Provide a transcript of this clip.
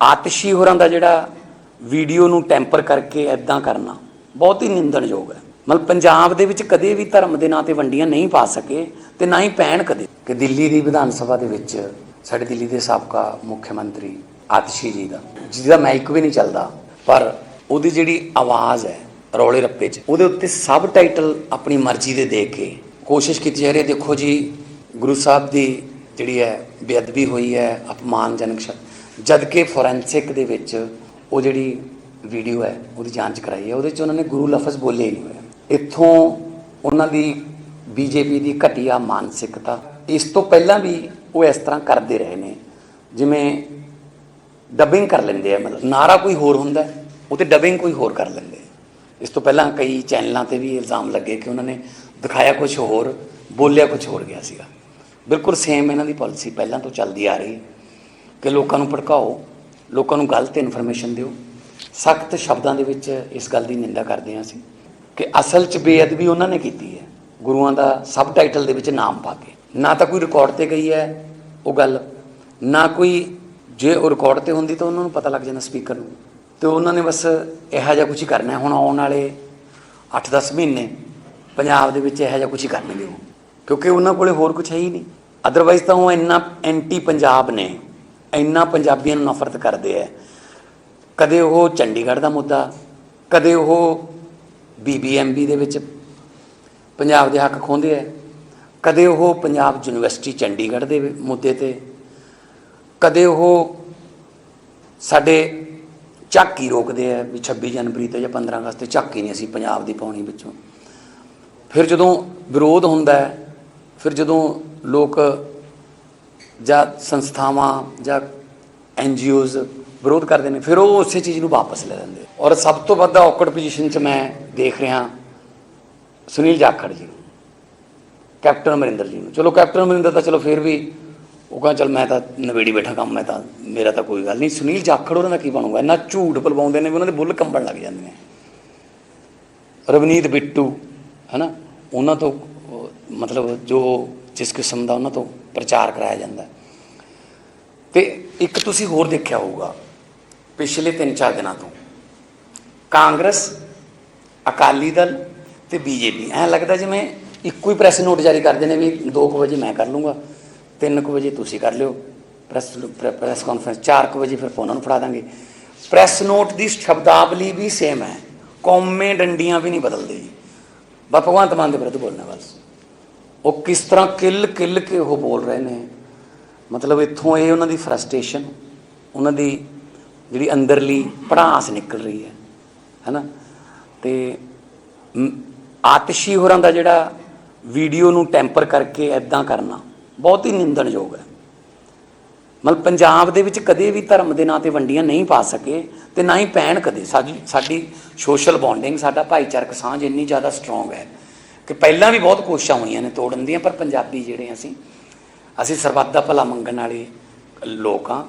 ਆਤਸ਼ੀ ਹੋਰਾਂ ਦਾ ਜਿਹੜਾ ਵੀਡੀਓ ਨੂੰ ਟੈਂਪਰ ਕਰਕੇ ਐਦਾਂ ਕਰਨਾ ਬਹੁਤ ਹੀ ਨਿੰਦਣਯੋਗ ਹੈ। ਮਤਲਬ ਪੰਜਾਬ ਦੇ ਵਿੱਚ ਕਦੇ ਵੀ ਧਰਮ ਦੇ ਨਾਂ ਤੇ ਵੰਡੀਆਂ ਨਹੀਂ ਪਾ ਸਕੇ ਤੇ ਨਾ ਹੀ ਪੈਣ ਕਦੇ। ਕਿ ਦਿੱਲੀ ਦੀ ਵਿਧਾਨ ਸਭਾ ਦੇ ਵਿੱਚ ਸਾਡੇ ਦਿੱਲੀ ਦੇ ਸਾਬਕਾ ਮੁੱਖ ਮੰਤਰੀ ਆਤਸ਼ੀ ਜੀ ਦਾ, ਜਿਹਦਾ ਮਾਈਕ ਵੀ ਨਹੀਂ ਚੱਲਦਾ, ਪਰ ਉਹਦੀ ਜਿਹੜੀ ਆਵਾਜ਼ ਹੈ ਰੌਲੇ ਰੱਪੇ 'ਚ, ਉਹਦੇ ਉੱਤੇ ਸਬ ਟਾਈਟਲ ਆਪਣੀ ਮਰਜ਼ੀ ਦੇ ਦੇ ਕੇ ਕੋਸ਼ਿਸ਼ ਕੀਤੀ ਜਾ ਰਹੀ ਹੈ। ਦੇਖੋ ਜੀ, ਗੁਰੂ ਸਾਹਿਬ ਦੀ ਜਿਹੜੀ ਹੈ ਬੇਅਦਬੀ ਹੋਈ ਹੈ, ਅਪਮਾਨਜਨਕ ਸ਼ਬਦ ਜਦ ਕਿ ਫੋਰੈਂਸਿਕ ਦੇ ਵਿੱਚ ਉਹ ਜਿਹੜੀ ਵੀਡੀਓ ਹੈ, ਉਹਦੀ ਜਾਂਚ ਕਰਾਈ ਹੈ, ਉਹਦੇ 'ਚ ਉਹਨਾਂ ਨੇ ਗੁਰੂ ਲਫ਼ਜ਼ ਬੋਲੇ ਹੀ ਨਹੀਂ ਹੋਇਆ। ਇੱਥੋਂ ਉਹਨਾਂ ਦੀ ਬੀਜੇਪੀ ਦੀ ਘਟੀਆ ਮਾਨਸਿਕਤਾ, ਇਸ ਤੋਂ ਪਹਿਲਾਂ ਵੀ ਉਹ ਇਸ ਤਰ੍ਹਾਂ ਕਰਦੇ ਰਹੇ ਨੇ। ਜਿਵੇਂ ਡਬਿੰਗ ਕਰ ਲੈਂਦੇ ਆ, ਮਤਲਬ ਨਾਰਾ ਕੋਈ ਹੋਰ ਹੁੰਦਾ, ਉਹ ਤੇ ਡਬਿੰਗ ਕੋਈ ਹੋਰ ਕਰ ਲੈਂਦੇ ਇਸ ਤੋਂ ਪਹਿਲਾਂ ਕਈ ਚੈਨਲਾਂ ਤੇ ਵੀ ਇਲਜ਼ਾਮ ਲੱਗੇ ਕਿ ਉਹਨਾਂ ਨੇ ਦਿਖਾਇਆ ਕੁਝ ਹੋਰ, ਬੋਲਿਆ ਕੁਝ ਹੋਰ ਗਿਆ ਸੀਗਾ। ਬਿਲਕੁਲ ਸੇਮ ਇਹਨਾਂ ਦੀ ਪਾਲਿਸੀ ਪਹਿਲਾਂ ਤੋਂ ਚੱਲਦੀ ਆ ਰਹੀ। ਹੈ ਕਿ ਲੋਕਾਂ ਨੂੰ ਭੜਕਾਓ, ਲੋਕਾਂ ਨੂੰ ਗਲਤ ਇਨਫੋਰਮੇਸ਼ਨ ਦਿਓ। ਸਖਤ ਸ਼ਬਦਾਂ ਦੇ ਵਿੱਚ ਇਸ ਗੱਲ ਦੀ ਨਿੰਦਾ ਕਰਦੇ ਹਾਂ ਅਸੀਂ ਕਿ ਅਸਲ 'ਚ ਬੇਅਦਬੀ ਉਹਨਾਂ ਨੇ ਕੀਤੀ ਹੈ। ਗੁਰੂਆਂ ਦਾ ਸਬ ਟਾਈਟਲ ਦੇ ਵਿੱਚ ਨਾਮ ਪਾ ਕੇ। ਨਾ ਤਾਂ ਕੋਈ ਰਿਕਾਰਡ ਤੇ ਗਈ ਹੈ ਉਹ ਗੱਲ, ਨਾ ਕੋਈ ਜੇ ਉਹ ਰਿਕਾਰਡ ਤੇ ਹੁੰਦੀ ਤਾਂ ਉਹਨਾਂ ਨੂੰ ਪਤਾ ਲੱਗ ਜਾਂਦਾ ਸਪੀਕਰ ਨੂੰ। ਤੇ ਉਹਨਾਂ ਨੇ ਬਸ ਇਹੋ ਜਿਹਾ ਕੁਝ ਹੀ ਕਰਨਾ ਹੁਣ ਆਉਣ ਵਾਲੇ 8-10 ਮਹੀਨੇ ਪੰਜਾਬ ਦੇ ਵਿੱਚ ਇਹੋ ਜਿਹਾ ਕੁਝ ਹੀ ਕਰਨਗੇ ਉਹ। ਕਿਉਂਕਿ ਉਹਨਾਂ ਕੋਲੇ ਹੋਰ ਕੁਝ ਹੈ ਹੀ ਨਹੀਂ। ਅਦਰਵਾਈਜ਼ ਤਾਂ ਉਹ ਇੰਨਾ ਐਂਟੀ ਪੰਜਾਬ ਨੇ। ਇੰਨਾ ਪੰਜਾਬੀਆਂ ਨੂੰ ਨਫ਼ਰਤ ਕਰਦੇ ਆ। ਕਦੇ ਉਹ ਚੰਡੀਗੜ੍ਹ ਦਾ ਮੁੱਦਾ, ਕਦੇ ਉਹ ਬੀਬੀਐਮਬੀ ਦੇ ਵਿੱਚ ਪੰਜਾਬ ਦੇ ਹੱਕ ਖੋਹਦੇ ਆ। ਕਦੇ ਉਹ ਪੰਜਾਬ ਯੂਨੀਵਰਸਿਟੀ ਚੰਡੀਗੜ੍ਹ ਦੇ ਮੁੱਦੇ ਤੇ, ਕਦੇ ਉਹ ਸਾਡੇ ਝਾਕੀ ਰੋਕਦੇ ਆ ਵੀ 26 ਜਨਵਰੀ ਤੇ ਜਾਂ 15 ਅਗਸਤ ਤੇ ਝਾਕੀ ਨਹੀਂ ਅਸੀਂ ਪੰਜਾਬ ਦੀ ਪਾਉਣੀ ਵਿੱਚੋਂ। ਫਿਰ ਜਦੋਂ ਵਿਰੋਧ ਹੁੰਦਾ ਫਿਰ ਜਦੋਂ ਲੋਕ ਜਾਂ ਸੰਸਥਾਵਾਂ ਜਾਂ ਐਨ ਐਨਜੀਓਜ਼ ਵਿਰੋਧ ਕਰਦੇ ਨੇ, ਫਿਰ ਉਹ ਉਸੇ ਚੀਜ਼ ਨੂੰ ਵਾਪਸ ਲੈ ਲੈਂਦੇ। ਔਰ ਸਭ ਤੋਂ ਵੱਧ ਔਕੜ ਪੋਜੀਸ਼ਨ 'ਚ ਮੈਂ ਦੇਖ ਰਿਹਾ ਸੁਨੀਲ ਜਾਖੜ ਜੀ ਨੂੰ, ਕੈਪਟਨ ਅਮਰਿੰਦਰ ਜੀ ਨੂੰ। ਚਲੋ ਕੈਪਟਨ ਅਮਰਿੰਦਰ ਤਾਂ ਚਲੋ ਫਿਰ ਵੀ ਉਹ ਕਹਿੰਦਾ, ਚਲ ਮੈਂ ਤਾਂ ਨਵੇੜੀ ਬੈਠਾ ਕੰਮ, ਮੈਂ ਤਾਂ, ਮੇਰਾ ਤਾਂ ਕੋਈ ਗੱਲ ਨਹੀਂ। ਸੁਨੀਲ ਜਾਖੜ ਉਹਨਾਂ ਦਾ ਕੀ ਬਣੂਗਾ? ਇੰਨਾ ਝੂਠ ਬਲਵਾਉਂਦੇ ਨੇ ਵੀ ਉਹਨਾਂ ਦੇ ਬੁੱਲ ਕੰਬਣ ਲੱਗ ਜਾਂਦੇ ਨੇ। ਰਵਨੀਤ ਬਿੱਟੂ, ਹਨਾ, ਉਹਨਾਂ ਤੋਂ, ਮਤਲਬ ਜੋ ਜਿਸ ਕਿਸਮ ਦਾ ਉਹਨਾਂ ਤੋਂ ਪ੍ਰਚਾਰ ਕਰਾਇਆ ਜਾਂਦਾ। ਤੇ ਇੱਕ ਤੁਸੀਂ ਹੋਰ ਦੇਖਿਆ ਹੋਊਗਾ, ਪਿਛਲੇ 3-4 ਦਿਨਾਂ ਤੋਂ। ਕਾਂਗਰਸ, ਅਕਾਲੀ ਦਲ ਤੇ ਬੀਜੇਪੀ। ਐਂ ਲੱਗਦਾ ਜਿਵੇਂ ਇੱਕੋ ਹੀ ਪ੍ਰੈਸ ਨੋਟ ਜਾਰੀ ਕਰਦੇ ਨੇ ਵੀ 2 ਵਜੇ ਮੈਂ ਕਰ ਲੂੰਗਾ 3 ਵਜੇ ਤੁਸੀਂ ਕਰ ਲਿਓ। ਪ੍ਰੈਸ ਪ੍ਰੈਸ ਕਾਨਫਰੰਸ 4 ਵਜੇ ਫਿਰ ਉਹਨਾਂ ਨੂੰ ਫੜਾ ਦਾਂਗੇ। ਪ੍ਰੈਸ ਨੋਟ ਦੀ ਸ਼ਬਦਾਵਲੀ ਵੀ ਸੇਮ ਹੈ। ਕੌਮੇ ਡੰਡੀਆਂ ਵੀ ਨਹੀਂ ਬਦਲਦੇ ਜੀ। ਬਸ ਭਗਵੰਤ ਮਾਨ ਦੇ ਵਿਰੁੱਧ ਬੋਲਣਾ ਬਸ। ਉਹ ਕਿਸ ਤਰ੍ਹਾਂ ਕਿੱਲ ਕਿੱਲ ਕੇ ਉਹ ਬੋਲ ਰਹੇ ਨੇ। ਮਤਲਬ ਇੱਥੋਂ ਇਹ ਉਹਨਾਂ ਦੀ ਫਰਸਟ੍ਰੇਸ਼ਨ ਉਹਨਾਂ ਦੀ ਜਿਹੜੀ ਅੰਦਰਲੀ ਪੜਾਸ ਨਿਕਲ ਰਹੀ ਹੈ ਹੈਨਾ? ਤੇ ਮ, ਆਤਸ਼ੀ ਹੋਰਾਂ ਦਾ ਜਿਹੜਾ ਵੀਡੀਓ ਨੂੰ ਟੈਂਪਰ ਕਰਕੇ ਐਦਾਂ ਕਰਨਾ ਬਹੁਤ ਹੀ ਨਿੰਦਣਯੋਗ ਹੈ। ਮਤਲਬ ਪੰਜਾਬ ਦੇ ਵਿੱਚ ਕਦੇ ਵੀ ਧਰਮ ਦੇ ਨਾਂ ਤੇ ਵੰਡੀਆਂ ਨਹੀਂ ਪਾ ਸਕੇ ਤੇ ਨਾ ਹੀ ਪੈਣ ਕਦੇ। ਸਾਡੀ ਸਾਡੀ ਸੋਸ਼ਲ ਬੌਂਡਿੰਗ ਸਾਡਾ ਭਾਈਚਾਰਕ ਸਾਂਝ ਇੰਨੀ ਜ਼ਿਆਦਾ ਸਟਰੋਂਗ ਹੈ ਕਿ ਪਹਿਲਾਂ ਵੀ ਬਹੁਤ ਕੋਸ਼ਿਸ਼ਾਂ ਹੋਈਆਂ ਨੇ ਤੋੜਨ ਦੀਆਂ ਪਰ ਪੰਜਾਬੀ ਜਿਹੜੇ ਅਸੀਂ ਅਸੀਂ ਸਰਬੱਤ ਦਾ ਭਲਾ ਮੰਗਣ ਵਾਲੇ ਲੋਕ ਹਾਂ।